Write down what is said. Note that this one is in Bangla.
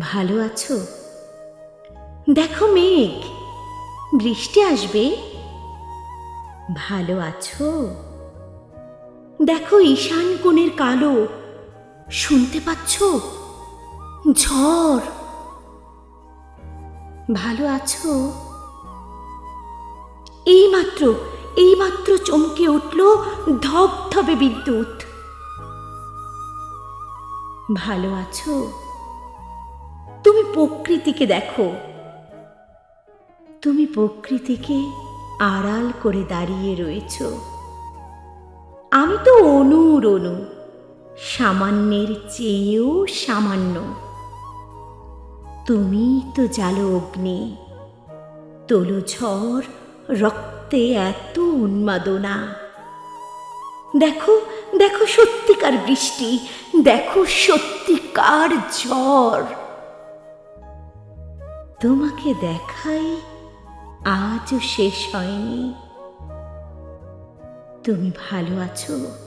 ভালো আছো? দেখো মেঘ, বৃষ্টি আসবে? ভালো আছো? দেখো ঈশান কোণের কালো, শুনতে পাচ্ছ? ঝড়। ভালো আছো? এইমাত্র এইমাত্র চমকে উঠল ধবধবে বিদ্যুৎ। ভালো আছো? প্রকৃতিকে দেখো। তুমি প্রকৃতিকে আড়াল করে দাঁড়িয়ে রয়েছ। আমি তো অনুর অনু, সামান্যের চেয়েও সামান্য। তুমি তো জালো অগ্নি তোলো ঝড় রক্তে এত উন্মাদনা। দেখো দেখো সত্যিকার বৃষ্টি, দেখো সত্যিকার ঝড়। তোমাকে দেখাই আজও শেষ হয়নি। তুমি ভালো আছো?